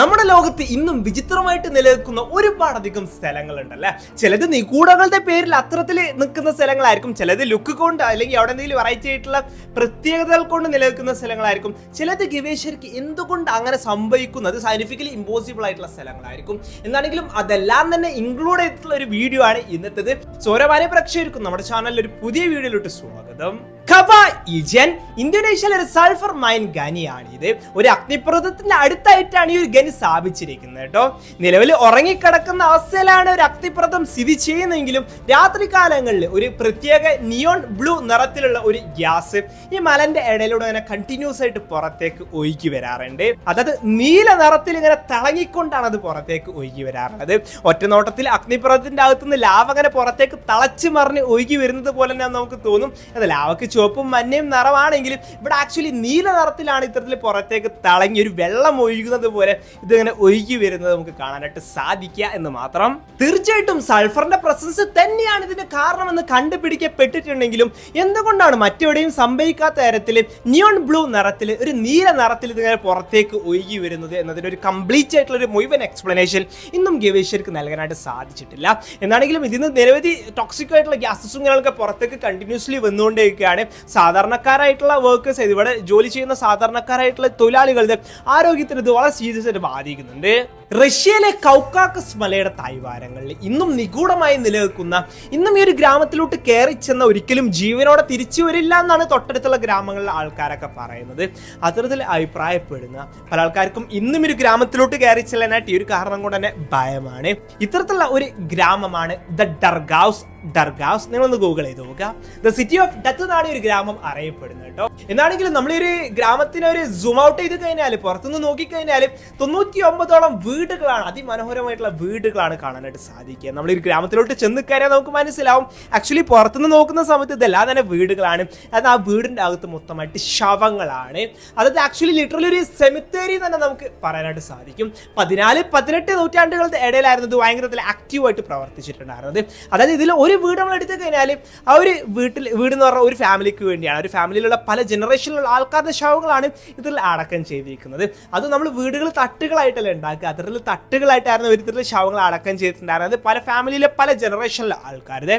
നമ്മുടെ ലോകത്ത് ഇന്നും വിചിത്രമായിട്ട് നിലനിൽക്കുന്ന ഒരുപാടധികം സ്ഥലങ്ങളുണ്ടല്ലേ? ചിലത് നിഗൂഢങ്ങളുടെ പേരിൽ അത്തരത്തിൽ നിൽക്കുന്ന സ്ഥലങ്ങളായിരിക്കും ചിലത് ലുക്ക് കൊണ്ട് അല്ലെങ്കിൽ അവിടെ എന്തെങ്കിലും വെറൈറ്റി ആയിട്ടുള്ള പ്രത്യേകതകൾ കൊണ്ട് നിലനിൽക്കുന്ന സ്ഥലങ്ങളായിരിക്കും ചിലത് ഗവേഷകർക്ക് എന്തുകൊണ്ട് അങ്ങനെ സംഭവിക്കുന്നത്? സയന്റിഫിക്കലി ഇമ്പോസിബിൾ ആയിട്ടുള്ള സ്ഥലങ്ങളായിരിക്കും. എന്നാണെങ്കിലും അതെല്ലാം തന്നെ ഇൻക്ലൂഡ് ചെയ്തിട്ടുള്ള ഒരു വീഡിയോ ആണ് ഇന്നത്തേത്. സോരവാനെ പ്രേക്ഷകർക്കും നമ്മുടെ ചാനലിൽ ഒരു പുതിയ വീഡിയോയിലോട്ട് സ്വാഗതം. ഖവ ഇജൻ. ഇന്തോനേഷ്യയിലെ ഒരു സൾഫർ മൈൻ ഖനിയാണ് ഇത് ഒരു അഗ്നിപർവതത്തിന്റെ അടുത്തായിട്ടാണ് ഈ ഒരു ഖനി സ്ഥാപിച്ചിരിക്കുന്നത് കേട്ടോ. നിലവിൽ ഉറങ്ങിക്കിടക്കുന്ന അവസ്ഥയിലാണ് ഒരു അഗ്നിപർവതം സ്ഥിതി ചെയ്യുന്നെങ്കിലും രാത്രി കാലങ്ങളിൽ ഒരു പ്രത്യേക നിയോൺ ബ്ലൂ നിറത്തിലുള്ള ഒരു ഗ്യാസ് ഈ മലന്റെ ഇടയിലൂടെ ഇങ്ങനെ കണ്ടിന്യൂസ് ആയിട്ട് പുറത്തേക്ക് ഒഴുകി വരാറുണ്ട്. അതായത് നീല നിറത്തിൽ ഇങ്ങനെ തിളങ്ങിക്കൊണ്ടാണ് അത് പുറത്തേക്ക് ഒഴുകി വരാറുള്ളത്. ഒറ്റ നോട്ടത്തിൽ അഗ്നിപർവതത്തിന്റെ അകത്തുനിന്ന് ലാവ അങ്ങനെ പുറത്തേക്ക് തളച്ചു മറിഞ്ഞ് ഒഴുകി വരുന്നത് പോലെ തന്നെ നമുക്ക് തോന്നും. അത് ലാവക്ക് ചുവപ്പും മഞ്ഞയും നിറമാണെങ്കിലും ഇവിടെ ആക്ച്വലി നീല നിറത്തിലാണ് ഇത്തരത്തിൽ പുറത്തേക്ക് തളങ്ങി ഒരു വെള്ളം ഒഴുകുന്നത് പോലെ ഇതിങ്ങനെ ഒഴുകി വരുന്നത് നമുക്ക് കാണാനായിട്ട് സാധിക്കുക എന്ന് മാത്രം. തീർച്ചയായിട്ടും സൾഫറിന്റെ പ്രസൻസ് തന്നെയാണ് ഇതിന് കാരണമെന്ന് കണ്ടുപിടിക്കപ്പെട്ടിട്ടുണ്ടെങ്കിലും എന്തുകൊണ്ടാണ് മറ്റെവിടെയും സംഭവിക്കാത്ത തരത്തിൽ നിയോൺ ബ്ലൂ നിറത്തിൽ ഒരു നീല നിറത്തിൽ ഇതിങ്ങനെ പുറത്തേക്ക് ഒഴുകി വരുന്നത് എന്നതിന് ഒരു കംപ്ലീറ്റ് ആയിട്ടുള്ള ഒരു മുഴുവൻ എക്സ്പ്ലനേഷൻ ഇന്നും ഗവേഷകർക്ക് നൽകാനായിട്ട് സാധിച്ചിട്ടില്ല. എന്നാണെങ്കിലും ഇതിന് നിരവധി ടോക്സിക് ആയിട്ടുള്ള ഗ്യാസസും കാര്യങ്ങളൊക്കെ പുറത്തേക്ക് കണ്ടിന്യൂസ്ലി വന്നുകൊണ്ടേയിരിക്കുകയാണ്. സാധാരണക്കാരായിട്ടുള്ള വർക്കേഴ്സ് ഇവിടെ ജോലി ചെയ്യുന്ന സാധാരണക്കാരായിട്ടുള്ള തൊഴിലാളികളുടെ ആരോഗ്യത്തിന് ഇത് വളരെ സീരിയസ് ആയിട്ട് ബാധിക്കുന്നുണ്ട്. റഷ്യയിലെ കൗക്കാക്കസ് മലയുടെ തായ്വാരങ്ങളിൽ ഇന്നും നിഗൂഢമായി നിലനിൽക്കുന്ന ഇന്നും ഈ ഒരു ഗ്രാമത്തിലോട്ട് കയറി ചെന്ന ഒരിക്കലും ജീവനോടെ തിരിച്ചു വരില്ല എന്നാണ് തൊട്ടടുത്തുള്ള ഗ്രാമങ്ങളിലെ ആൾക്കാരൊക്കെ പറയുന്നത്. അത്തരത്തിൽ അഭിപ്രായപ്പെടുന്ന പല ആൾക്കാർക്കും ഇന്നും ഒരു ഗ്രാമത്തിലോട്ട് കയറി ചെല്ലാനായിട്ട് ഈ ഒരു കാരണം കൊണ്ട് തന്നെ ഭയമാണ്. ഇത്തരത്തിലുള്ള ഒരു ഗ്രാമമാണ് ദ ഡർഗാവ്സ് ഡർഗാവ്സ് നിങ്ങളൊന്ന് ഗൂഗിൾ ചെയ്ത് നോക്കുക. ദ സിറ്റി ഓഫ് ഡെത്ത് എന്നാണ് ഒരു ഗ്രാമം അറിയപ്പെടുന്നത് കേട്ടോ എന്നാണെങ്കിലും നമ്മൾ ഒരു ഗ്രാമത്തിനെ ഒരു സൂം ഔട്ട് ചെയ്ത് കഴിഞ്ഞാൽ പുറത്തുനിന്ന് നോക്കിക്കഴിഞ്ഞാൽ തൊണ്ണൂറ്റി ഒമ്പതോളം വീടുകളാണ് അതിമനോഹരമായിട്ടുള്ള വീടുകളാണ് കാണാനായിട്ട് സാധിക്കുക. നമ്മൾ ഒരു ഗ്രാമത്തിലോട്ട് ചെന്ന് കയറിയാൽ നമുക്ക് മനസ്സിലാവും. ആക്ച്വലി പുറത്തുനിന്ന് നോക്കുന്ന സമയത്ത് ഇതെല്ലാം തന്നെ വീടുകളാണ്. അത് ആ വീടിന്റെ അകത്ത് മൊത്തമായിട്ട് ശവങ്ങളാണ്. അതായത് ആക്ച്വലി ലിറ്ററലി ഒരു സെമിത്തേരി തന്നെ നമുക്ക് പറയാനായിട്ട് സാധിക്കും. പതിനാല് പതിനെട്ട് നൂറ്റാണ്ടുകളുടെ ഇടയിലായിരുന്നു ഇത് ഭയങ്കരത്തിൽ ആക്റ്റീവായിട്ട് പ്രവർത്തിച്ചിട്ടുണ്ടായിരുന്നത്. അതായത് ഇതിൽ ഒരു വീട് നമ്മൾ എടുത്തു കഴിഞ്ഞാൽ ആ ഒരു വീട്ടിൽ വീട് എന്ന് പറഞ്ഞാൽ ഒരു ഫാമിലിക്ക് വേണ്ടിയാണ്. ഒരു ഫാമിലിയിലുള്ള പല ജനറേഷനിലുള്ള ആൾക്കാരുടെ ശവങ്ങളാണ് ഇതിൽ അടക്കം ചെയ്തിരിക്കുന്നത്. അത് നമ്മൾ വീടുകൾ തട്ടുകളായിട്ടല്ല ഉണ്ടാക്കുക. അതിൽ തട്ടുകളായിട്ടായിരുന്നു ഒരു ഇത്തരത്തിൽ ശവങ്ങൾ അടക്കം ചെയ്തിട്ടുണ്ടായിരുന്നത്. പല ഫാമിലിയിലെ പല ജനറേഷനിലെ ആൾക്കാരുടെ.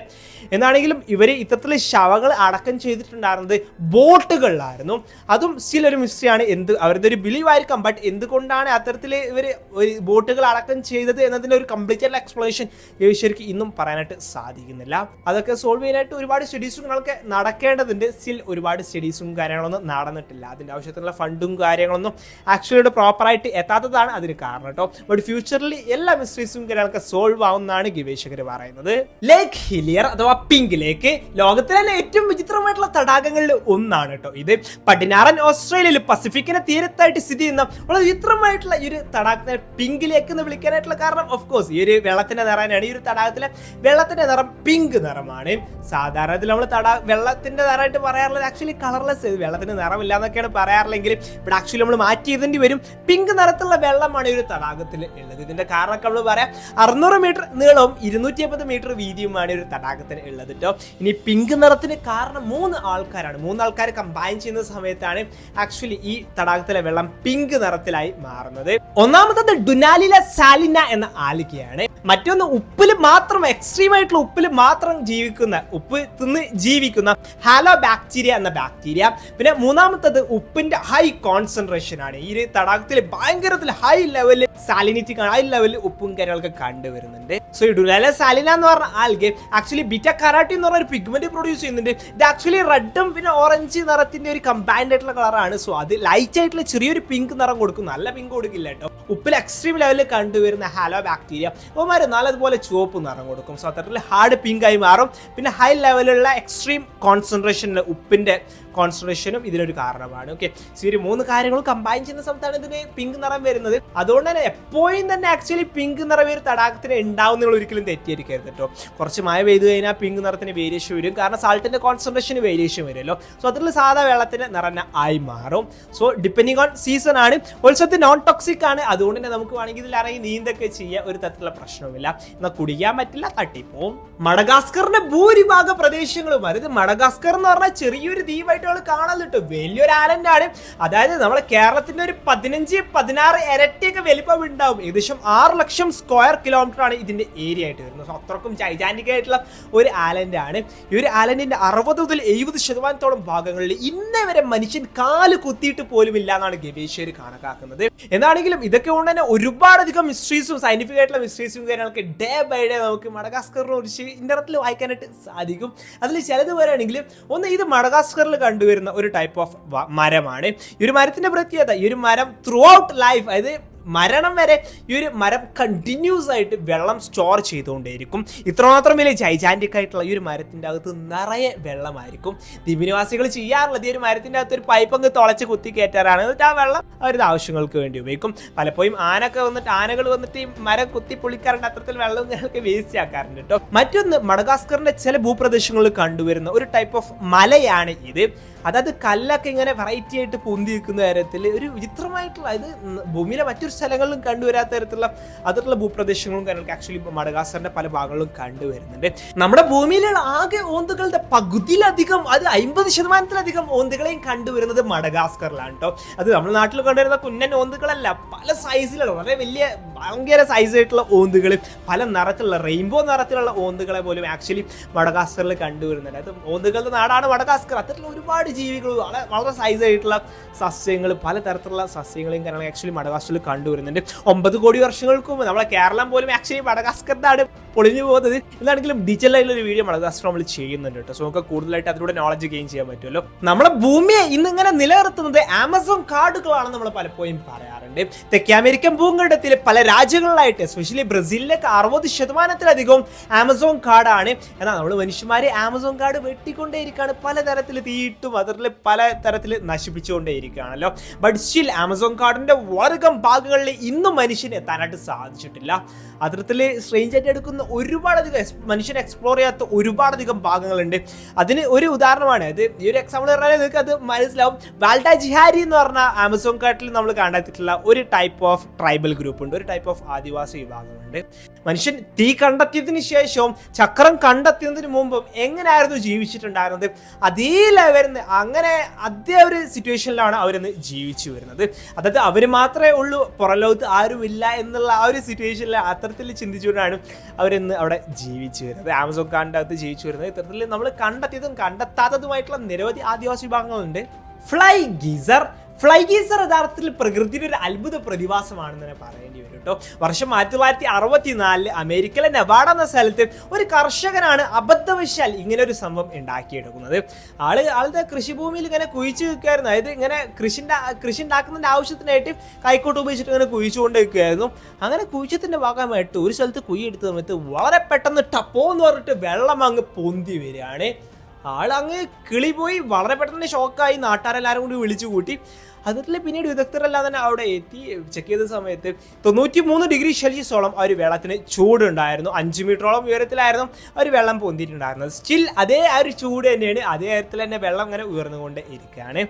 എന്നാണെങ്കിലും ഇവർ ഇത്തരത്തിൽ ശവങ്ങൾ അടക്കം ചെയ്തിട്ടുണ്ടായിരുന്നത് ബോട്ടുകളിലായിരുന്നു. അതും സ്റ്റിൽ ഒരു മിസ്റ്ററിയാണ് എന്ത് അവരുടെ ഒരു ബിലീവ് ആയിരിക്കാം. ബട്ട് എന്തുകൊണ്ടാണ് അത്തരത്തിൽ ഇവർ ഒരു ബോട്ടുകൾ അടക്കം ചെയ്തത് എന്നതിന്റെ ഒരു കംപ്ലീറ്റ് ആയിട്ടുള്ള എക്സ്പ്ലനേഷൻ ശരിക്കും ഇന്നും പറയാനായിട്ട് സാധിക്കുന്നില്ല. അതൊക്കെ സോൾവ് ചെയ്യാനായിട്ട് ഒരുപാട് സ്റ്റഡീസും കാര്യങ്ങളൊക്കെ നടക്കേണ്ടതുണ്ട്. സ്റ്റിൽ ഒരുപാട് സ്റ്റഡീസും കാര്യങ്ങളൊന്നും നടന്നിട്ടില്ല. അതിന്റെ ആവശ്യത്തിനുള്ള ഫണ്ടും കാര്യങ്ങളൊന്നും ആക്ച്വലി പ്രോപ്പറായിട്ട് എത്താത്തതാണ് അതിന് കാരണം കേട്ടോ ബട്ട് ഫ്യൂച്ചറിൽ എല്ലാ മിസ്റ്ററീസും കാര്യങ്ങളൊക്കെ സോൾവ് ആവുമെന്നാണ് ഗവേഷകർ പറയുന്നത്. ലേക്ക് ഹിലിയർ അഥവാ പിങ്ക് ലേക്ക് ലോകത്തിലെ തന്നെ ഏറ്റവും വിചിത്രമായിട്ടുള്ള തടാകങ്ങളിൽ ഒന്നാണ് കേട്ടോ ഇത്. പടിഞ്ഞാറൻ ഓസ്ട്രേലിയയിൽ പസഫിക്കിന് തീരത്തായിട്ട് സ്ഥിതി ചെയ്യുന്ന വളരെ വിചിത്രമായിട്ടുള്ള ഈ ഒരു തടാകത്തെ പിങ്ക് ലേക്ക് എന്ന് വിളിക്കാനായിട്ടുള്ള കാരണം ഓഫ് കോഴ്സ് ഈ ഒരു വെള്ളത്തിന്റെ നിറയാണ് ഈ ഒരു തടാകത്തിലെ വെള്ളത്തിന്റെ നിറം നിറമാണ്. സാധാരണ നമ്മൾ തടാ വെള്ളത്തിന്റെ നിറമായിട്ട് പറയാറുള്ളത് ആക്ച്വലി കളർലെസ് വെള്ളത്തിന് നിറമില്ല എന്നൊക്കെയാണ് പറയാറില്ലെങ്കിൽ ഇവിടെ ആക്ച്വലി നമ്മൾ മാറ്റി ചെയ്തേണ്ടി വരും. പിങ്ക് നിറത്തിലുള്ള വെള്ളമാണ് ഈ ഒരു തടാകത്തിൽ ഉള്ളത്. ഇതിന്റെ കാരണമൊക്കെ നമ്മൾ പറയാം. അറുന്നൂറ് മീറ്റർ നീളവും ഇരുന്നൂറ്റി അമ്പത് മീറ്റർ വീതിയുമാണ് ഒരു തടാകത്തിന് ഉള്ളത് കേട്ടോ ഇനി പിങ്ക് നിറത്തിന് കാരണം മൂന്ന് ആൾക്കാരാണ്. മൂന്ന് ആൾക്കാർ കമ്പൈൻ ചെയ്യുന്ന സമയത്താണ് ആക്ച്വലി ഈ തടാകത്തിലെ വെള്ളം പിങ്ക് നിറത്തിലായി മാറുന്നത്. ഒന്നാമത്തത് ഡുനാലിലെ സാലിന എന്ന ആലിക്കയാണ് മറ്റൊന്ന് ഉപ്പിൽ മാത്രം എക്സ്ട്രീം ആയിട്ടുള്ള ഉപ്പിൽ മാത്രം ജീവിക്കുന്ന ഉപ്പ് തിന്ന് ജീവിക്കുന്ന ഹാലോ ബാക്ടീരിയ എന്ന ബാക്ടീരിയ പിന്നെ മൂന്നാമത്തത് ഉപ്പിന്റെ ഹൈ കോൺസെൻട്രേഷൻ ആണ്. ഈ ഒരു തടാകത്തിൽ ഭയങ്കരത്തിൽ ഹൈ ലെവലിൽ സാലിനിറ്റി ഹൈ ലെവലിൽ ഉപ്പും കാര്യങ്ങളൊക്കെ കണ്ടുവരുന്നുണ്ട്. സോ ഈ ഡുലാല സാലിന എന്ന് പറഞ്ഞ ആൽഗെ ആക്ച്വലി ബിറ്റ കറാട്ടി എന്ന് പറഞ്ഞ ഒരു പിഗ്മെന്റ് പ്രൊഡ്യൂസ് ചെയ്യുന്നുണ്ട്. ഇത് ആക്ച്വലി റെഡും പിന്നെ ഓറഞ്ച് നിറത്തിന്റെ ഒരു കമ്പൈൻഡ് ആയിട്ടുള്ള കളറാണ് സോ അത് ലൈറ്റ് ആയിട്ടുള്ള ചെറിയൊരു പിങ്ക് നിറം കൊടുക്കും. നല്ല പിങ്ക് കൊടുക്കില്ല കേട്ടോ. ഉപ്പിൽ എക്സ്ട്രീം ലെവലിൽ കണ്ടുവരുന്ന ഹാലോ ബാക്ടീരിയ ഓമാർ നല്ലതുപോലെ ചുവപ്പ് നിറം കൊടുക്കും. സോ അത്തരത്തിൽ ഹാർഡ് ആയി മാറും. പിന്നെ ഹൈ ലെവലുള്ള എക്സ്ട്രീം കോൺസെൻട്രേഷൻ ഉപ്പിന്റെ കോൺസെൻട്രേഷനും ഇതിനൊരു കാരണമാണ്. ഓക്കെ സോ ഈ മൂന്ന് കാര്യങ്ങൾ കമ്പൈൻ ചെയ്യുന്ന സമയത്താണ് ഇതിന് പിങ്ക് നിറം വരുന്നത്. അതുകൊണ്ട് തന്നെ എപ്പോഴും തന്നെ ആക്ച്വലി പിങ്ക് നിറം ഒരു തടാകത്തിന് ഉണ്ടാവും നിങ്ങൾ ഒരിക്കലും തെറ്റിയിരിക്കരുത് കേട്ടോ. കുറച്ച് മഴ പെയ്തു കഴിഞ്ഞാൽ പിങ്ക് നിറത്തിന് വേരിയേഷൻ വരും. കാരണം സാൾട്ടിന്റെ കോൺസെൻട്രേഷന് വേരിയേഷൻ വരുമല്ലോ. സോ അതിൽ സാധാ വെള്ളത്തിന് നിറഞ്ഞ ആയി മാറും. സോ ഡിപ്പെൻഡിങ് ഓൺ സീസൺ ആണ്. ഉത്സവത്തിൽ നോൺ ടോക്സിക് ആണ്. അതുകൊണ്ട് തന്നെ നമുക്ക് വേണമെങ്കിൽ ഇതിൽ ഇറങ്ങി നീന്തൊക്കെ ചെയ്യുക ഒരു തരത്തിലുള്ള പ്രശ്നവുമില്ല. എന്നാൽ കുടിക്കാൻ പറ്റില്ല തട്ടിപ്പോവും. മഡഗാസ്കറിന്റെ ഭൂരിഭാഗ പ്രദേശങ്ങളും അതായത് മഡഗാസ്കർ എന്ന് പറഞ്ഞാൽ ചെറിയൊരു ദ്വീപായിട്ട് വിഷ്വലായിട്ട് കാണാൻ കിട്ടും വലിയൊരു ആലന്റ് ആണ് അതായത് നമ്മളെ കേരളത്തിന്റെ ഒരു പതിനഞ്ച് പതിനാറ് ഇരട്ടിയൊക്കെ വലിപ്പം ഉണ്ടാവും. ഏകദേശം ആറ് ലക്ഷം സ്ക്വയർ കിലോമീറ്റർ ആണ് ഇതിന്റെ ഏരിയ ആയിട്ട് വരുന്നത്. അത്രക്കും ജൈജാനിക് ആയിട്ടുള്ള ഒരു ആലന്റ് ആണ് ഈ ഒരു ആലന്റിന്റെ അറുപത് മുതൽ എഴുപത് ശതമാനത്തോളം ഭാഗങ്ങളിൽ ഇന്നേ വരെ മനുഷ്യൻ കാൽ കുത്തിയിട്ട് പോലും ഇല്ല എന്നാണ് ഗവേഷകർ കണക്കാക്കുന്നത്. എന്നാണെങ്കിലും ഇതൊക്കെ കൊണ്ട് തന്നെ ഒരുപാടധികം മിസ്റ്ററീസും സയന്റിഫിക് ആയിട്ടുള്ള മിസ്റ്ററീസും കാര്യങ്ങളൊക്കെ ഡേ ബൈ ഡേ നമുക്ക് മടഗാസ്കറിനെ കുറിച്ച് ഇന്റർനെറ്റിൽ വായിക്കാനായിട്ട് സാധിക്കും. അതിൽ ചിലത് പറയുകയാണെങ്കിൽ ഒന്ന് ഇത് മടഗാസ്കറിൽ കണ്ടുവരുന്ന ഒരു ടൈപ്പ് ഓഫ് മരമാണ്. ഈ ഒരു മരത്തിന്റെ പ്രത്യേകത ഈ ഒരു മരം ത്രൂ ഔട്ട് ലൈഫ് അതായത് മരണം വരെ ഈ ഒരു മരം കണ്ടിന്യൂസ് ആയിട്ട് വെള്ളം സ്റ്റോർ ചെയ്തുകൊണ്ടേയിരിക്കും. ഇത്രമാത്രം വലിയ ജൈജാന്റിക് ആയിട്ടുള്ള ഈ ഒരു മരത്തിന്റെ അകത്ത് നിറയെ വെള്ളമായിരിക്കും. ദ്വീപിനിവാസികൾ ചെയ്യാറുള്ളത് ഈ ഒരു മരത്തിന്റെ അകത്ത് ഒരു പൈപ്പ് അങ്ങ് തുളച്ച് കുത്തി കയറ്റാറാണ്. എന്നിട്ട് ആ വെള്ളം അവരുടെ ആവശ്യങ്ങൾക്ക് വേണ്ടി ഉപയോഗിക്കും. പലപ്പോഴും ആനൊക്കെ വന്നിട്ട് ആനകൾ വന്നിട്ട് ഈ മരം കുത്തി പൊളിക്കാറുണ്ട്. അത്തരത്തിൽ വെള്ളം ഞങ്ങൾക്ക് വേസ്റ്റ് ആക്കാറുണ്ട് കേട്ടോ. മറ്റൊന്ന് മഡഗാസ്കറിന്റെ ചില ഭൂപ്രദേശങ്ങളിൽ കണ്ടുവരുന്ന ഒരു ടൈപ്പ് ഓഫ് മലയാണ് ഇത്. അതായത് കല്ലൊക്കെ ഇങ്ങനെ വെറൈറ്റി ആയിട്ട് പൊന്തി നിൽക്കുന്ന തരത്തിൽ ഒരു വിചിത്രമായിട്ടുള്ള ഇത് ഭൂമിയിലെ മറ്റൊരു സ്ഥലങ്ങളിലും കണ്ടുവരാത്ത തരത്തിലുള്ള അതിലുള്ള ഭൂപ്രദേശങ്ങളും കാര്യങ്ങളൊക്കെ ആക്ച്വലി മഡഗാസറിന്റെ പല ഭാഗങ്ങളും കണ്ടുവരുന്നുണ്ട്. നമ്മുടെ ഭൂമിയിലുള്ള ആകെ ഓന്തുകളുടെ പകുതിയിലധികം അത് അമ്പത് ശതമാനത്തിലധികം ഓന്തുകളെയും കണ്ടുവരുന്നത് മഡഗാസ്കറിലാണ് കേട്ടോ അത് നമ്മുടെ നാട്ടിൽ കണ്ടുവരുന്ന കുന്നൻ ഓന്തുകളല്ല പല സൈസിലുള്ള വളരെ വലിയ ഭയങ്കര സൈസ് ആയിട്ടുള്ള ഓന്തുകൾ പല നിറത്തിലുള്ള റെയിൻബോ നിറത്തിലുള്ള ഓന്തുകളെ പോലും ആക്ച്വലി മഡഗാസ്കറിൽ കണ്ടുവരുന്നുണ്ട്. അത് ഓന്തുകളുടെ നാടാണ് മഡഗാസ്കർ. അത്തരത്തിലുള്ള ഒരുപാട് ജീവികൾ വളരെ സൈസ് ആയിട്ടുള്ള സസ്യങ്ങൾ പലതരത്തിലുള്ള സസ്യങ്ങളെയും കാര്യങ്ങളും ആക്ച്വലി മടഗാസ്കറിൽ കണ്ടുവരുന്നുണ്ട്. ഒമ്പത് കോടി വർഷങ്ങൾക്കും നമ്മളെ കേരളം പോലും ആക്ച്വലി മടഗാസ്കറിനാണ് പൊളിഞ്ഞു പോകുന്നത്. എന്നാണെങ്കിലും ഡിജിറ്റലായിട്ടുള്ള ഒരു വീഡിയോ മടഗാസ്കർ നമ്മൾ ചെയ്യുന്നുണ്ട് കേട്ടോ. സോ നമുക്ക് കൂടുതലായിട്ട് അതിലൂടെ നോളജ് ഗെയിൻ ചെയ്യാൻ പറ്റുമല്ലോ. നമ്മളെ ഭൂമിയെ ഇന്ന് ഇങ്ങനെ നിലനിർത്തുന്നത് ആമസോൺ കാർഡുകളാണ് നമ്മൾ പലപ്പോഴും പറയാറുണ്ട്. തെക്കേ അമേരിക്കൻ ഭൂഖണ്ഡത്തിൽ പല രാജ്യങ്ങളിലായിട്ട് എസ്പെഷ്യലി ബ്രസീലിലൊക്കെ അറുപത് ശതമാനത്തിലധികം ആമസോൺ കാർഡാണ് എന്നാൽ നമ്മൾ മനുഷ്യന്മാരെ ആമസോൺ കാർഡ് വെട്ടിക്കൊണ്ടേയിരിക്കുകയാണ്. പലതരത്തിൽ തീയിട്ടും അതിൽ പല തരത്തിൽ നശിപ്പിച്ചുകൊണ്ടേയിരിക്കുകയാണല്ലോ. ബട്ട് സ്റ്റിൽ ആമസോൺ കാർഡിന്റെ വർഗം ഭാഗങ്ങളിൽ ഇന്നും മനുഷ്യനെ എത്താനായിട്ട് സാധിച്ചിട്ടില്ല. അത്തരത്തിൽ സ്ട്രെയിഞ്ചായിട്ട് ആയിട്ട് എടുക്കുന്ന ഒരുപാടധികം മനുഷ്യൻ എക്സ്പ്ലോർ ചെയ്യാത്ത ഒരുപാടധികം ഭാഗങ്ങളുണ്ട്. അതിന് ഒരു ഉദാഹരണമാണ്. അത് ഈ ഒരു എക്സാമ്പിൾ പറഞ്ഞാൽ നിങ്ങൾക്ക് അത് മനസ്സിലാവും. വാൽഡ ജിഹാരി എന്ന് പറഞ്ഞ ആമസോൺ കാട്ടിൽ നമ്മൾ കണ്ടെത്തിയിട്ടുള്ള ഒരു ടൈപ്പ് ഓഫ് ട്രൈബൽ ഗ്രൂപ്പ് ഉണ്ട്. ഒരു ടൈപ്പ് ഓഫ് ആദിവാസി വിഭാഗമുണ്ട്. മനുഷ്യൻ തീ കണ്ടെത്തിയതിന് ശേഷവും ചക്രം കണ്ടെത്തിയതിന് മുമ്പും എങ്ങനെയായിരുന്നു ജീവിച്ചിട്ടുണ്ടായിരുന്നത്? അതേ ലെവലിൽ അങ്ങനെ അതേ ഒരു സിറ്റുവേഷനിലാണ് അവരെന്ന് ജീവിച്ചു വരുന്നത്. അതായത് അവർ മാത്രമേ ഉള്ളൂ പുറലോകത്ത് ആരുമില്ല എന്നുള്ള ആ ഒരു സിറ്റുവേഷനിൽ അത്തരത്തിൽ ചിന്തിച്ചുകൊണ്ടാണ് അവരിന്ന് അവിടെ ജീവിച്ചു വരുന്നത്. ആമസോൺ കാടിന്റെ അകത്ത് ജീവിച്ചു വരുന്നത്. ഇത്തരത്തിൽ നമ്മൾ കണ്ടെത്തിയതും കണ്ടെത്താത്തതുമായിട്ടുള്ള നിരവധി ആദിവാസി വിഭാഗങ്ങളുണ്ട്. ഫ്ലൈ ഗീസർ ഫ്ലൈ ഗീസർ യഥാർത്ഥത്തിൽ പ്രകൃതിയുടെ ഒരു അത്ഭുത പ്രതിഭാസമാണെന്ന് തന്നെ പറയേണ്ടി വരും കേട്ടോ. വർഷം ആയിരത്തി തൊള്ളായിരത്തി അറുപത്തിനാലിൽ അമേരിക്കയിലെ നെവാഡ എന്ന സ്ഥലത്ത് ഒരു കർഷകനാണ് അബദ്ധവശാൽ ഇങ്ങനെ ഒരു സംഭവം ഉണ്ടാക്കിയെടുക്കുന്നത്. ആൾ ആളുടെ കൃഷിഭൂമിയിൽ ഇങ്ങനെ കുഴിച്ചു വെക്കുമായിരുന്നു അതായത് ഇങ്ങനെ കൃഷി കൃഷി ഉണ്ടാക്കുന്നതിന്റെ ആവശ്യത്തിനായിട്ട് കൈക്കോട്ട് ഉപയോഗിച്ചിട്ട് ഇങ്ങനെ കുഴിച്ചുകൊണ്ട് വെക്കുമായിരുന്നു അങ്ങനെ കുഴിച്ചത്തിന്റെ ഭാഗമായിട്ട് ഒരു സ്ഥലത്ത് കുഴി എടുത്ത സമയത്ത് വളരെ പെട്ടെന്ന് ടപ്പോ എന്ന് പറഞ്ഞിട്ട് വെള്ളം അങ്ങ് പൊന്തി വരികയാണ്. ആളങ്ങ് കിളി പോയി വളരെ പെട്ടെന്ന് ഷോക്കായി നാട്ടുകാരെല്ലാവരും കൂടി വിളിച്ചു കൂട്ടി അതിൽ പിന്നീട് വിദഗ്ധരെല്ലാം തന്നെ അവിടെ എത്തി ചെക്ക് ചെയ്ത സമയത്ത് തൊണ്ണൂറ്റി മൂന്ന് ഡിഗ്രി സെൽഷ്യസോളം ആ ഒരു വെള്ളത്തിന് ചൂടുണ്ടായിരുന്നു. അഞ്ച് മീറ്ററോളം ഉയരത്തിലായിരുന്നു ആ ഒരു വെള്ളം പൊന്തിയിട്ടുണ്ടായിരുന്നത്. സ്റ്റിൽ അതേ ആ ഒരു ചൂട് തന്നെയാണ് അതേ തരത്തിൽ തന്നെ വെള്ളം ഇങ്ങനെ ഉയർന്നുകൊണ്ട് ഇരിക്കുകയാണ്.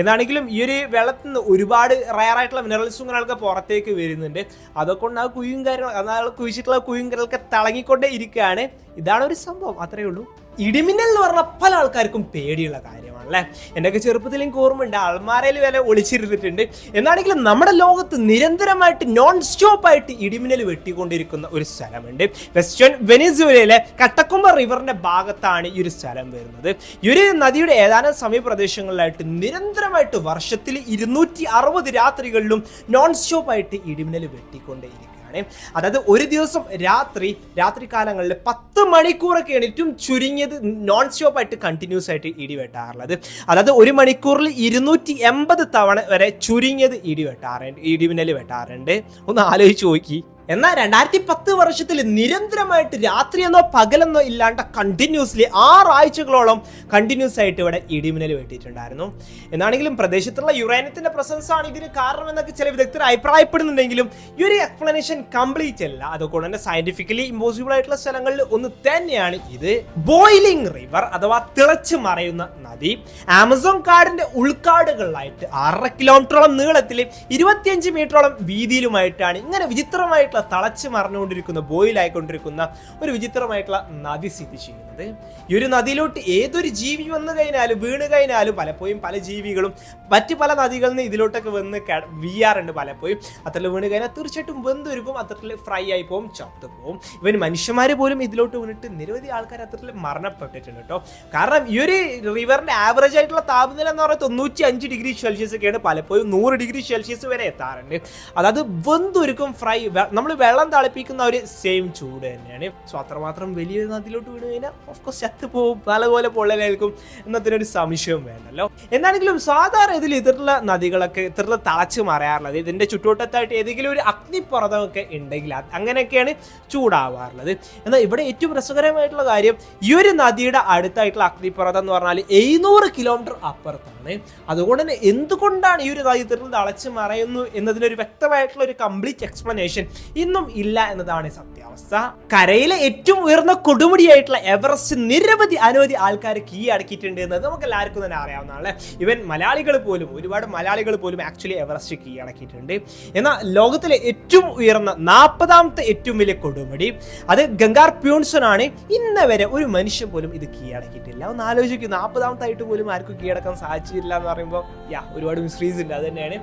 എന്നാണെങ്കിലും ഈ ഒരു വെള്ളത്തിൽ നിന്ന് ഒരുപാട് റയറായിട്ടുള്ള മിനറൽസും കാര്യങ്ങളൊക്കെ പുറത്തേക്ക് വരുന്നുണ്ട്. അതൊക്കെ ആ കുയും കാര്യങ്ങൾ അയാൾ കുഴിച്ചിട്ടുള്ള കുയും കാര്യങ്ങളൊക്കെ തിളങ്ങിക്കൊണ്ടേ ഇരിക്കുകയാണ്. ഇതാണ് ഒരു സംഭവം അത്രയേ ഉള്ളൂ. ഇടിമിന്നൽ എന്ന് പറഞ്ഞാൽ പല ആൾക്കാർക്കും പേടിയുള്ള കാര്യമാണല്ലേ? എന്റെയൊക്കെ ചെറുപ്പത്തിൽ എനിക്ക് ഓർമ്മയുണ്ട് അൾമാരയിൽ വില ഒളിച്ചിരുന്നിട്ടുണ്ട് എന്നാണെങ്കിലും നമ്മുടെ ലോകത്ത് നിരന്തരമായിട്ട് നോൺ സ്റ്റോപ്പ് ആയിട്ട് ഇടിമിന്നൽ വെട്ടിക്കൊണ്ടിരിക്കുന്ന ഒരു സ്ഥലമുണ്ട്. വെസ്റ്റേൺ വെനിസുലയിലെ കട്ടക്കുമ്പ റിവറിന്റെ ഭാഗത്താണ് ഈ ഒരു സ്ഥലം വരുന്നത്. ഈ ഒരു നദിയുടെ ഏതാനും സമീപ്രദേശങ്ങളിലായിട്ട് നിരന്തരമായിട്ട് വർഷത്തിൽ ഇരുന്നൂറ്റി അറുപത് രാത്രികളിലും നോൺ സ്റ്റോപ്പ് ആയിട്ട് ഇടിമിന്നൽ വെട്ടിക്കൊണ്ടേയിരിക്കും. ആണ്. അതായത് ഒരു ദിവസം രാത്രി രാത്രി കാലങ്ങളിൽ പത്ത് മണിക്കൂറൊക്കെ ഏറ്റവും ചുരുങ്ങിയത് നോൺ സ്റ്റോപ്പ് ആയിട്ട് കണ്ടിന്യൂസ് ആയിട്ട് ഇടി വെട്ടാറുള്ളത്. അതായത് ഒരു മണിക്കൂറിൽ ഇരുന്നൂറ്റി എൺപത് തവണ വരെ ചുരുങ്ങിയത് ഇടി വെട്ടാറുണ്ട് ഇടിമിന്നൽ വെട്ടാറുണ്ട്. ഒന്ന് ആലോചിച്ച് നോക്കി. എന്നാൽ രണ്ടായിരത്തി പത്ത് വർഷത്തിൽ നിരന്തരമായിട്ട് രാത്രിയെന്നോ പകലെന്നോ ഇല്ലാണ്ട് കണ്ടിന്യൂസ്ലി ആറാഴ്ചകളോളം കണ്ടിന്യൂസ് ആയിട്ട് ഇവിടെ ഇടിമിന്നൽ വെട്ടിയിട്ടുണ്ടായിരുന്നു. എന്നാണെങ്കിലും പ്രദേശത്തുള്ള യുറേനിയത്തിന്റെ പ്രസൻസ് ആണ് ഇതിന് കാരണം എന്നൊക്കെ ചില വിദഗ്ധർ അഭിപ്രായപ്പെടുന്നുണ്ടെങ്കിലും ഈ ഒരു എക്സ്പ്ലനേഷൻ കംപ്ലീറ്റ് അല്ല. അതുകൊണ്ട് തന്നെ സയന്റിഫിക്കലി ഇമ്പോസിബിൾ ആയിട്ടുള്ള സ്ഥലങ്ങളിൽ ഒന്ന് തന്നെയാണ് ഇത്. ബോയിലിംഗ് റിവർ അഥവാ തിളച്ചു മറയുന്ന നദി. ആമസോൺ കാടിന്റെ ഉൾക്കാടുകളിലായിട്ട് ആറര കിലോമീറ്ററോളം നീളത്തിൽ ഇരുപത്തിയഞ്ച് മീറ്ററോളം വീതിയിലുമായിട്ടാണ് ഇങ്ങനെ വിചിത്രമായിട്ടുള്ള വിചിത്രമായിട്ടുള്ള തളച്ച് മറന്നുകൊണ്ടിരിക്കുന്ന ബോയിലായിക്കൊണ്ടിരിക്കുന്ന ഒരു വിചിത്രമായിട്ടുള്ള നദി സ്ഥിതി ചെയ്യുന്നത്. ഈ ഒരു നദിയിലോട്ട് ഏതൊരു ജീവി വന്നു കഴിഞ്ഞാലും വീണ് കഴിഞ്ഞാലും പലപ്പോഴും പല ജീവികളും മറ്റ് പല നദികളിൽ നിന്ന് ഇതിലോട്ടൊക്കെ വന്ന് വീയാറുണ്ട് പലപ്പോഴും. അത്ര വീണ് കഴിഞ്ഞാൽ തീർച്ചയായിട്ടും വെന്തൊരുക്കും അത്തരത്തിൽ ഫ്രൈ ആയി പോകും ചത്തു പോകും ഇവൻ മനുഷ്യന്മാർ പോലും ഇതിലോട്ട് വീണിട്ട് നിരവധി ആൾക്കാർ അത്തരത്തിൽ മരണപ്പെട്ടിട്ടുണ്ട് കേട്ടോ. കാരണം ഈ ഒരു റിവറിന്റെ ആവറേജ് ആയിട്ടുള്ള താപനില എന്ന് പറയുന്നത് തൊണ്ണൂറ്റി അഞ്ച് ഡിഗ്രി സെൽഷ്യസ് ഒക്കെയാണ്. പലപ്പോഴും നൂറ് ഡിഗ്രി സെൽഷ്യസ് വരെ എത്താറുണ്ട്. അതായത് വെന്തൊരുക്കും ഫ്രൈ നമ്മൾ വെള്ളം തളിപ്പിക്കുന്ന ഒരു സെയിം ചൂട് തന്നെയാണ്. സോ അത്രമാത്രം വലിയൊരു നദിയിലോട്ട് വീണ് കഴിഞ്ഞാൽ ഓഫ്കോഴ്സ് ചത്ത് പോകും നല്ലപോലെ പൊള്ളലേൽക്കും. എന്നതിനൊരു സംശയവും വേണ്ടല്ലോ. എന്നാണെങ്കിലും സാധാരണ ഇതിൽ ഇതിലുള്ള നദികളൊക്കെ ഇതിലുള്ള തളച്ച് മറയാറുള്ളത് ഇതിന്റെ ചുറ്റുവട്ടത്തായിട്ട് ഏതെങ്കിലും ഒരു അഗ്നിപർവതമൊക്കെ ഉണ്ടെങ്കിൽ അങ്ങനെയൊക്കെയാണ് ചൂടാവാറുള്ളത്. എന്നാൽ ഇവിടെ ഏറ്റവും രസകരമായിട്ടുള്ള കാര്യം ഈ ഒരു നദിയുടെ അടുത്തായിട്ടുള്ള അഗ്നിപർവതം എന്ന് പറഞ്ഞാൽ എഴുന്നൂറ് കിലോമീറ്റർ അപ്പുറത്താണ്. അതുകൊണ്ട് തന്നെ എന്തുകൊണ്ടാണ് ഈ ഒരു നദി ഇത്തരത്തിൽ തളച്ച് മറയുന്നു എന്നതിനൊരു വ്യക്തമായിട്ടുള്ള ഒരു കംപ്ലീറ്റ് എക്സ്പ്ലനേഷൻ ഇന്നും ഇല്ല എന്നതാണ് സത്യാവസ്ഥ. കരയിലെ ഏറ്റവും ഉയർന്ന കൊടുമുടിയായിട്ടുള്ള എവറസ്റ്റ് നിരവധി അനവധി ആൾക്കാർ കീ അടക്കിയിട്ടുണ്ട് എന്നത് നമുക്ക് എല്ലാവർക്കും തന്നെ അറിയാവുന്നതാണ്. ഇവൻ മലയാളികൾ പോലും ഒരുപാട് മലയാളികൾ പോലും ആക്ച്വലി എവറസ്റ്റ് കീ അടക്കിയിട്ടുണ്ട്. എന്നാൽ ലോകത്തിലെ ഏറ്റവും ഉയർന്ന നാൽപ്പതാമത്തെ ഏറ്റവും വലിയ കൊടുമുടി അത് ഗംഗാർ പ്യൂൺസൺ ആണ്. ഇന്നവരെ ഒരു മനുഷ്യൻ പോലും ഇത് കീ കീഴടക്കിയിട്ടില്ല ഒന്ന് ആലോചിക്കും നാൽപ്പതാമത്തായിട്ട് പോലും ആർക്കും കീഴടക്കാൻ സാധിച്ചില്ല എന്ന് പറയുമ്പോൾ യാ ഒരുപാട് മിസ്റ്ററീസ് ഉണ്ട്. അത് തന്നെയാണ്.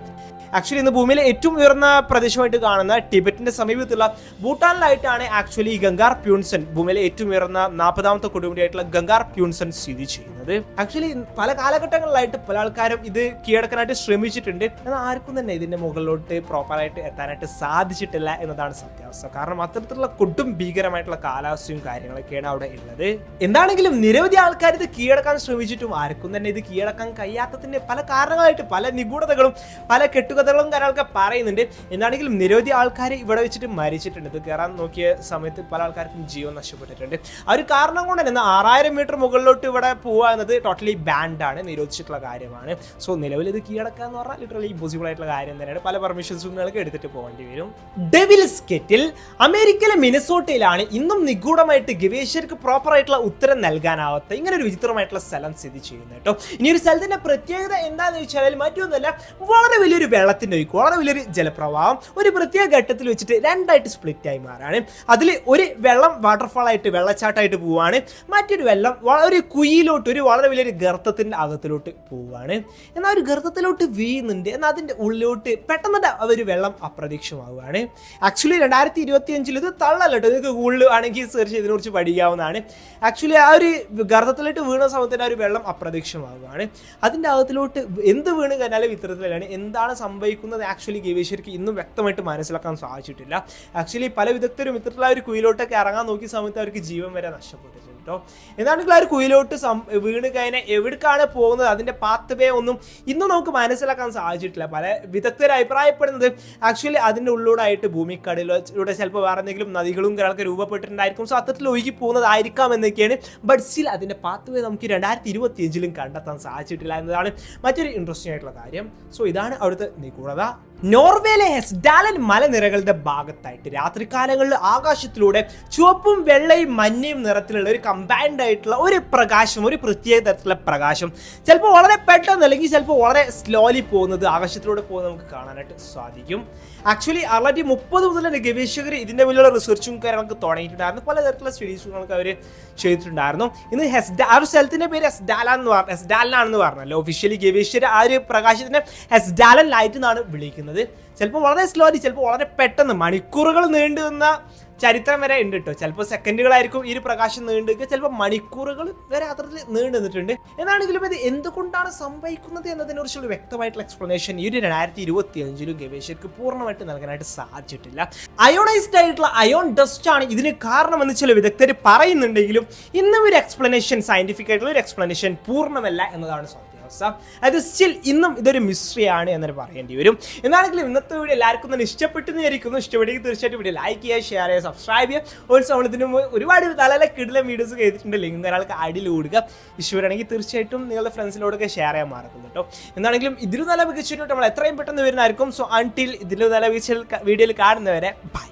ആക്ച്വലി ഇന്ന് ഭൂമിയിലെ ഏറ്റവും ഉയർന്ന പ്രദേശമായിട്ട് കാണുന്ന ടിബറ്റിന്റെ സമീപത്തുള്ള ഭൂട്ടാനിലായിട്ടാണ് ആക്ച്വലി ഗംഗാർ പ്യൂൺസൺ ഭൂമിയിലെ ഏറ്റവും ഉയർന്ന നാൽപ്പതാമത്തെ കൊടുമുടിയായിട്ടുള്ള ഗംഗാർ പ്യൂൺസൺ സ്ഥിതി ചെയ്യുന്നത്. ആക്ച്വലി പല കാലഘട്ടങ്ങളിലായിട്ട് പല ആൾക്കാരും ഇത് കീഴടക്കാനായിട്ട് ശ്രമിച്ചിട്ടുണ്ട്. എന്നാൽ ആർക്കും തന്നെ ഇതിന്റെ മുകളിലോട്ട് പ്രോപ്പറായിട്ട് എത്താനായിട്ട് സാധിച്ചിട്ടില്ല എന്നതാണ് സത്യാവസ്ഥ. കാരണം അത്തരത്തിലുള്ള കൊടും ഭീകരമായിട്ടുള്ള കാലാവസ്ഥയും കാര്യങ്ങളൊക്കെയാണ് അവിടെ ഉള്ളത്. എന്താണെങ്കിലും നിരവധി ആൾക്കാർ ഇത് കീഴടക്കാൻ ശ്രമിച്ചിട്ടും ആർക്കും തന്നെ ഇത് കീഴടക്കാൻ കഴിയാത്തതിന്റെ പല കാരണങ്ങളായിട്ട് പല നിഗൂഢതകളും പല കെട്ടുകഥകളും കാര്യങ്ങളൊക്കെ പറയുന്നുണ്ട്. എന്താണെങ്കിലും നിരവധി ആൾക്കാർ ഇവിടെ വെച്ചിട്ട് മരിച്ചിട്ടുണ്ട്. ഇത് കയറാൻ നോക്കിയ സമയത്ത് പല ആൾക്കാർക്കും ജീവൻ നഷ്ടപ്പെട്ടിട്ടുണ്ട്. ആ ഒരു കാരണം കൊണ്ട് തന്നെ ആറായിരം മീറ്റർ മുകളിലോട്ട് ഇവിടെ പോവുക എന്നത് ടോട്ടലി ബാൻഡാണ് നിരോധിച്ചിട്ടുള്ള കാര്യമാണ്. സോ നിലവിൽ ഇത് കീഴടക്കുക എന്ന് പറഞ്ഞാൽ ലിറ്ററലി ഇമ്പോസിബിൾ ആയിട്ടുള്ള കാര്യം തന്നെയാണ്. പല പെർമിഷൻസും നിങ്ങൾക്ക് എടുത്തിട്ട് പോകേണ്ടി വരും. ഡെവിൽസ് കെറ്റിൽ അമേരിക്കയിലെ മിനസോട്ടയിലാണ് ഇന്നും നിഗൂഢമായിട്ട് ഗവേഷകർക്ക് പ്രോപ്പർ ആയിട്ടുള്ള ഉത്തരം നൽകാനാവാത്ത ഇങ്ങനെ ഒരു വിചിത്രമായിട്ടുള്ള സ്ഥലം സ്ഥിതി ചെയ്യുന്നത് കേട്ടോ. ഇനി ഒരു സ്ഥലത്തിന്റെ പ്രത്യേകത എന്താണെന്ന് വെച്ചാൽ മറ്റൊന്നല്ല വളരെ വലിയൊരു വെള്ളത്തിന്റെ ഒഴുക്ക് വളരെ വലിയൊരു ജലപ്രവാഹം. ഒരു പ്രത്യേക ഘട്ടത്തിൽ വെച്ചിട്ട് രണ്ടായിട്ട് സ്പ്ലിറ്റ് ആയി മാറാണ്. അതിൽ ഒരു വെള്ളം വാട്ടർഫാൾ ആയിട്ട് വെള്ളച്ചാട്ടമായിട്ട് പോവുകയാണ് മറ്റൊരു വെള്ളം ഒരു കുയിലോട്ട് ഒരു വളരെ വലിയൊരു ഗർത്തത്തിന്റെ അകത്തിലോട്ട് പോവുകയാണ് എന്നാൽ ഒരു ഗർത്തത്തിലോട്ട് വീഴുന്നുണ്ട്. എന്നാൽ അതിന്റെ ഉള്ളിലോട്ട് പെട്ടെന്ന് ഒരു വെള്ളം അപ്രതീക്ഷമാവുകയാണ് ആക്ച്വലി രണ്ടായിരത്തി ഇരുപത്തി അഞ്ചിൽ ഇത് തള്ളല്ലോ നിങ്ങൾക്ക് ഗൂഗിളിൽ ആണെങ്കിൽ സെർച്ച് ഇതിനെക്കുറിച്ച് കുറിച്ച് പഠിക്കാവുന്നതാണ്. ആക്ച്വലി ആ ഒരു ഗർത്തത്തിലോട്ട് വീണ സമയത്തിന് ആ ഒരു വെള്ളം അപ്രതീക്ഷമാവുകയാണ് അതിന്റെ അകത്തിലോട്ട് എന്ത് വീണ് കഴിഞ്ഞാലും ഇത്തരത്തിലാണ് എന്താണ് സംഭവിക്കുന്നത് ആക്ച്വലി ഗവേഷകർക്ക് ഇന്നും വ്യക്തമായിട്ട് മനസ്സിലാക്കാൻ സാധിച്ചിട്ടില്ല ആക്ച്വലി പല വിദഗ്ധരും ഇത്തരത്തിലുള്ള ഒരു കുയിലോട്ടൊക്കെ ഇറങ്ങാൻ നോക്കിയ സമയത്ത് അവർക്ക് ജീവൻ വരെ നഷ്ടപ്പെട്ടിട്ടുണ്ട്. കേട്ടോ. എന്താണെങ്കിൽ ആ ഒരു കുയിലോട്ട് വീണ് കഴിഞ്ഞാൽ എവിടേക്കാണ് പോകുന്നത്? അതിന്റെ പാത്ത് വേ ഒന്നും ഇന്നും നമുക്ക് മനസ്സിലാക്കാൻ സാധിച്ചിട്ടില്ല. പല വിദഗ്ധർ അഭിപ്രായപ്പെടുന്നത് ആക്ച്വലി അതിന്റെ ഉള്ളിലൂടായിട്ട് ഭൂമിക്കടലിലൂടെ ചിലപ്പോൾ വേറെ എന്തെങ്കിലും നദികളും കാര്യങ്ങളൊക്കെ രൂപപ്പെട്ടിട്ടുണ്ടായിരിക്കും. സോ അത്തരത്തിൽ ഒഴുകി പോകുന്നതായിരിക്കാം എന്നൊക്കെയാണ്. ബട്ട് സ്റ്റിൽ അതിന്റെ പാത്ത് വേ നമുക്ക് രണ്ടായിരത്തി ഇരുപത്തി അഞ്ചിലും കണ്ടെത്താൻ സാധിച്ചിട്ടില്ല എന്നതാണ് മറ്റൊരു ഇൻട്രസ്റ്റിംഗ് ആയിട്ടുള്ള കാര്യം. സോ ഇതാണ് അവിടുത്തെ നിഗൂഢത. നോർവേയിലെ ഹെസ്ഡാലൻ മലനിരകളുടെ ഭാഗത്തായിട്ട് രാത്രികാലങ്ങളിൽ ആകാശത്തിലൂടെ ചുവപ്പും വെള്ളയും മഞ്ഞയും നിറത്തിലുള്ള ഒരു കമ്പൈൻഡ് ആയിട്ടുള്ള ഒരു പ്രകാശം ഒരു പ്രത്യേക തരത്തിലുള്ള പ്രകാശം ചിലപ്പോൾ വളരെ പെട്ടെന്ന് അല്ലെങ്കിൽ ചിലപ്പോൾ വളരെ സ്ലോലി പോകുന്നത് ആകാശത്തിലൂടെ പോകുന്നത് നമുക്ക് കാണാനായിട്ട് സാധിക്കും. ആക്ച്വലി അറുപത്തി മുപ്പത് മുതൽ തന്നെ ഗവേഷകർ ഇതിന്റെ മുന്നിലുള്ള റിസർച്ചും കാര്യങ്ങളൊക്കെ തുടങ്ങിയിട്ടുണ്ടായിരുന്നു. പലതരത്തിലുള്ള സ്റ്റഡീസുകളൊക്കെ അവർ ചെയ്തിട്ടുണ്ടായിരുന്നു. ഇന്ന് ഹെസ്ഡ ആ ഒരു സ്ഥലത്തിന്റെ പേര് ഹെസ്ഡാല എന്ന് പറഞ്ഞു ഹെസ്ഡാലാണെന്ന് പറഞ്ഞല്ലോ. ഒഫീഷ്യലി ഗവേഷകർ ആ ഒരു പ്രകാശത്തിനെ ഹെസ്ഡാലൻ ലൈറ്റ് എന്നാണ് വിളിക്കുന്നത്. ചിലപ്പോൾ വളരെ സ്ലോലി ചിലപ്പോൾ വളരെ പെട്ടെന്ന് മണിക്കൂറുകൾ നീണ്ടു നിന്ന ചരിത്രം വരെ ഉണ്ട് കേട്ടോ ചിലപ്പോൾ സെക്കൻഡുകളായിരിക്കും ഈ ഒരു പ്രകാശം നീണ്ടു ചിലപ്പോൾ മണിക്കൂറുകൾ വരെ അത്ര നീണ്ടു നിന്നിട്ടുണ്ട്. എന്നാണെങ്കിലും ഇത് എന്തുകൊണ്ടാണ് സംഭവിക്കുന്നത് എന്നതിനെ കുറിച്ചുള്ള വ്യക്തമായിട്ടുള്ള എക്സ്പ്ലനേഷൻ ഈ ഒരു രണ്ടായിരത്തി ഇരുപത്തി അഞ്ചിലും ഗവേഷകർക്ക് പൂർണമായിട്ട് നൽകാനായിട്ട് സാധിച്ചിട്ടില്ല. അയോണൈസ്ഡ് ആയിട്ടുള്ള അയോൺ ഡസ്റ്റ് ആണ് ഇതിന് കാരണമെന്ന് ചില വിദഗ്ധർ പറയുന്നുണ്ടെങ്കിലും ഇന്നും ഒരു എക്സ്പ്ലനേഷൻ സയന്റിഫിക് ആയിട്ടുള്ള ഒരു എക്സ്പ്ലനേഷൻ പൂർണമല്ല എന്നതാണ് സത്യം. അവസ്ഥ. അത് സ്റ്റിൽ ഇന്നും ഇതൊരു മിസ്റ്ററിയാണ് എന്നൊരു എന്ന് പറയേണ്ടി വരും. എന്നാണെങ്കിലും ഇന്നത്തെ വീഡിയോ എല്ലാവർക്കും തന്നെ ഇഷ്ടപ്പെട്ടെന്ന് വിചാരിക്കുന്നു. ഇഷ്ടപ്പെട്ടെങ്കിൽ തീർച്ചയായിട്ടും വീഡിയോ ലൈക്ക് ചെയ്യുക ഷെയർ ചെയ്യുക സബ്സ്ക്രൈബ് ചെയ്യുക. ഓൾസോ മുമ്പ് ഒരുപാട് നല്ല നല്ല കിടിലം വീഡിയോസ് ചെയ്തിട്ടുണ്ട്. ലിങ്ക് ഒരാൾക്ക് അടിയിൽ കൊടുക്കുക ഇഷ്ടപ്പെടുകയാണെങ്കിൽ തീർച്ചയായിട്ടും നിങ്ങളുടെ ഫ്രണ്ട്സിനോടൊക്കെ ഷെയർ ചെയ്യാൻ മറക്കുന്നു കേട്ടോ. എന്നാണെങ്കിലും ഇതിലും നല്ല മികച്ചിട്ട് നമ്മൾ എത്രയും പെട്ടെന്ന് വരുന്നതായിരിക്കും. സോ അൺടിൽ ഇതിലും നല്ല മികച്ച വീഡിയോയിൽ കാണുന്നവരെ ബൈ